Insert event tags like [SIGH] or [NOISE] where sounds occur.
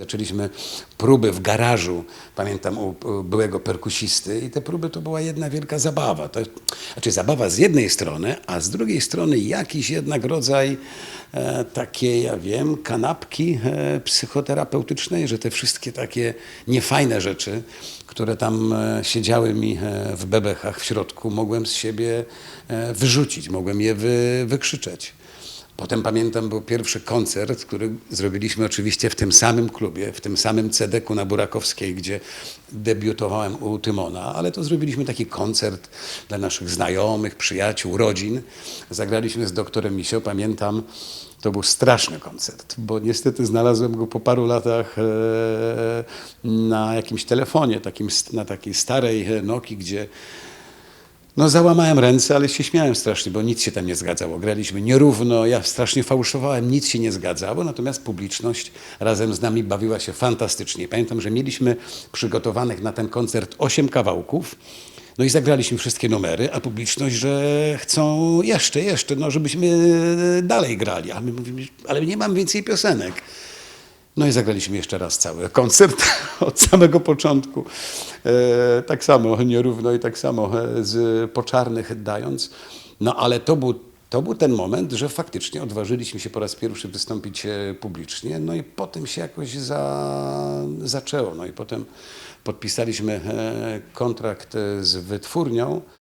Zaczęliśmy próby w garażu, pamiętam, u, byłego perkusisty i te próby to była jedna wielka zabawa. To, znaczy zabawa z jednej strony, a z drugiej strony jakiś jednak rodzaj e, takiej, ja wiem, kanapki e, psychoterapeutycznej, że te wszystkie takie niefajne rzeczy, które tam e, siedziały mi e, w bebechach w środku, mogłem z siebie e, wyrzucić, mogłem je wy, wykrzyczeć. Potem pamiętam, był pierwszy koncert, który zrobiliśmy oczywiście w tym samym klubie, w tym samym CDK-u na Burakowskiej, gdzie debiutowałem u Tymona, ale to zrobiliśmy taki koncert dla naszych znajomych, przyjaciół, rodzin. Zagraliśmy z doktorem Misio, pamiętam, to był straszny koncert, bo niestety znalazłem go po paru latach e, na jakimś telefonie, takim, na takiej starej Nokii, gdzie no załamałem ręce, ale się śmiałem strasznie, bo nic się tam nie zgadzało. Graliśmy nierówno, ja strasznie fałszowałem, nic się nie zgadzało, natomiast publiczność razem z nami bawiła się fantastycznie. Pamiętam, że mieliśmy przygotowanych na ten koncert osiem kawałków, no i zagraliśmy wszystkie numery, a publiczność, że chcą jeszcze, jeszcze, no żebyśmy dalej grali. A my mówimy, ale nie mam więcej piosenek. No i zagraliśmy jeszcze raz cały koncert [LAUGHS] od samego początku. E, tak samo nierówno i tak samo e, z poczarnych dając. No ale to był, to był ten moment, że faktycznie odważyliśmy się po raz pierwszy wystąpić e, publicznie. No i potem się jakoś za, zaczęło. No i potem podpisaliśmy kontrakt z wytwórnią.